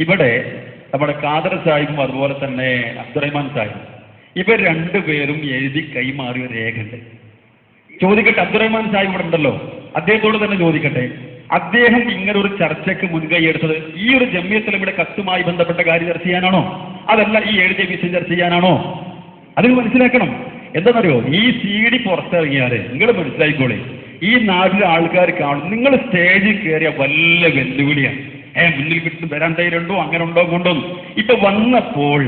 ഇവിടെ നമ്മുടെ കാദർ സാഹിബും അതുപോലെ തന്നെ അബ്ദുറഹ്മാൻ സാഹിബും. ഇവർ രണ്ടുപേരും എഴുതി കൈമാറിയ രേഖയുണ്ട്. ചോദിക്കട്ടെ അബ്ദുറഹ്മാൻ സാഹിബ് ഇവിടെ ഉണ്ടല്ലോ. അദ്ദേഹത്തോട് തന്നെ ചോദിക്കട്ടെ. അദ്ദേഹം ഇങ്ങനെ ഒരു ചർച്ചയ്ക്ക് മുൻകൈ എടുത്തത് ഈ ഒരു ജമ്മിയത്തിലൂടെ കത്തുമായി ബന്ധപ്പെട്ട കാര്യം ചർച്ച ചെയ്യാനാണോ? അതല്ല ഈ എഴുതിയ വിഷയം ചർച്ച ചെയ്യാനാണോ? അതിന് മനസ്സിലാക്കണം. എന്താണെന്നറിയോ? ഈ സി ഡി പുറത്തിറങ്ങിയാൽ നിങ്ങൾ മനസ്സിലായിക്കോളെ. ഈ നാട്ടിലെ ആൾക്കാർ കാണും. നിങ്ങൾ സ്റ്റേജിൽ കയറിയ വല്ല വെല്ലുവിളിയാണ്. ഏ മുന്നിൽ കിട്ടുന്ന വരാൻ തൈരുണ്ടോ അങ്ങനെ ഉണ്ടോ? കൊണ്ടോ ഇപ്പൊ വന്നപ്പോൾ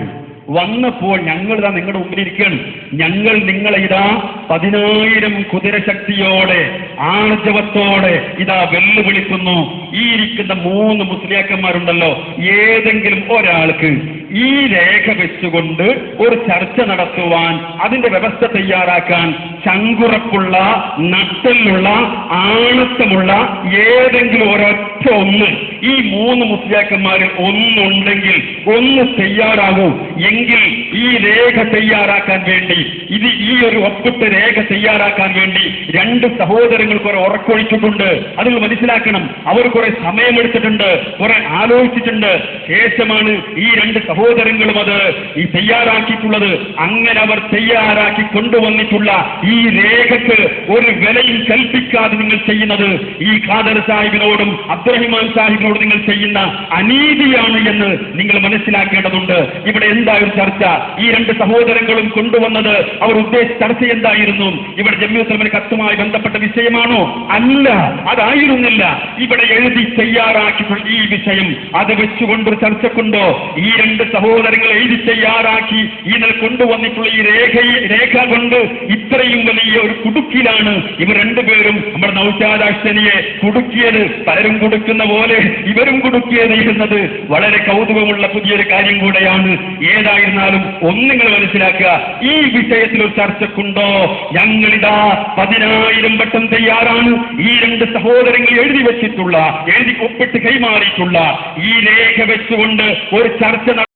വന്നപ്പോൾ ഞങ്ങൾ ഇതാ നിങ്ങളുടെ മുമ്പിൽ ഇരിക്കുകയാണ്. ഞങ്ങൾ നിങ്ങളെ ഇതാ പതിനായിരം കുതിരശക്തിയോടെ ആർജവത്തോടെ ഇതാ വെല്ലുവിളിക്കുന്നു. ഈ ഇരിക്കുന്ന മൂന്ന് മുസ്ലിയാക്കന്മാരുണ്ടല്ലോ ഏതെങ്കിലും ഒരാൾക്ക് ഈ രേഖ വെച്ചുകൊണ്ട് ഒരു ചർച്ച നടത്തുവാൻ അതിന്റെ വ്യവസ്ഥ തയ്യാറാക്കാൻ ചങ്കുറപ്പുള്ള നട്ടലുള്ള ആണത്തമുള്ള ഏതെങ്കിലും ഒരൊറ്റ ഒന്ന് ഈ മൂന്ന് മുസ്ലിയാക്കന്മാരിൽ ഒന്നുണ്ടെങ്കിൽ ഒന്ന് തയ്യാറാകൂ. എങ്കിൽ ഈ രേഖ തയ്യാറാക്കാൻ വേണ്ടി ഇത് ഈ ഒരു ഒപ്പിട്ട് രേഖ തയ്യാറാക്കാൻ വേണ്ടി രണ്ട് സഹോദരങ്ങൾ കുറെ ഉറക്കൊഴിച്ചിട്ടുണ്ട്. അത് മനസ്സിലാക്കണം അവർ കുറെ സമയമെടുത്തിട്ടുണ്ട് കുറെ ആലോചിച്ചിട്ടുണ്ട്. ശേഷമാണ് ഈ രണ്ട് സഹോദരങ്ങളും അത് ഈ തയ്യാറാക്കിയിട്ടുള്ളത്. അങ്ങനെ അവർ തയ്യാറാക്കി കൊണ്ടുവന്നിട്ടുള്ള ഈ രേഖക്ക് ഒരു വിലയും കൽപ്പിക്കാതെ നിങ്ങൾ ചെയ്യുന്നത് ഈ ഖാദർ സാഹിബിനോടും അബ്ദുറഹിമാൻ സാഹിബിനോടും നിങ്ങൾ ചെയ്യുന്ന അനീതിയാണ് എന്ന് നിങ്ങൾ മനസ്സിലാക്കേണ്ടതുണ്ട്. ഇവിടെ എന്താ ഒരു ചർച്ച? ഈ രണ്ട് സഹോദരങ്ങളും കൊണ്ടുവന്നത് അവർ ഉദ്ദേശിച്ച ചർച്ച എന്തായിരുന്നു? ഇവിടെ ജമ്മു സലമിന് കത്തുമായി ബന്ധപ്പെട്ട വിഷയമാണോ? അല്ല അതായിരുന്നില്ല. ഇവിടെ എഴുതി തയ്യാറാക്കി ഈ വിഷയം അത് വെച്ചുകൊണ്ടൊരു ചർച്ചക്കുണ്ടോ? ഈ രണ്ട് സഹോദരങ്ങൾ എഴുതി തയ്യാറാക്കി ഈ നില കൊണ്ടുവന്നിട്ടുള്ള ഈ രേഖ രേഖ കൊണ്ട് ഇത്രയും വലിയ ഒരു കുടുക്കിലാണ് ഇവർ രണ്ടുപേരും നമ്മുടെ നൗഷാദാക്ഷനിയെ കുടുക്കിയത്. പലരും കൊടുക്കുന്ന പോലെ ഇവരും കുടുക്കിയത് ഇരുന്നത് വളരെ കൗതുകമുള്ള പുതിയൊരു കാര്യം കൂടെയാണ്. ഏതായിരുന്നാലും ഒന്നുങ്ങൾ മനസ്സിലാക്കുക ഈ വിഷയത്തിൽ ഒരു ചർച്ചക്കുണ്ടോ? ഞങ്ങളിതാ പതിനായിരം വട്ടം തയ്യാറാണ് ഈ രണ്ട് സഹോദരങ്ങൾ എഴുതി വെച്ചിട്ടുള്ള എഴുതി ഒപ്പിട്ട് കൈമാറിയിട്ടുള്ള ഈ രേഖ വെച്ചുകൊണ്ട് ഒരു ചർച്ച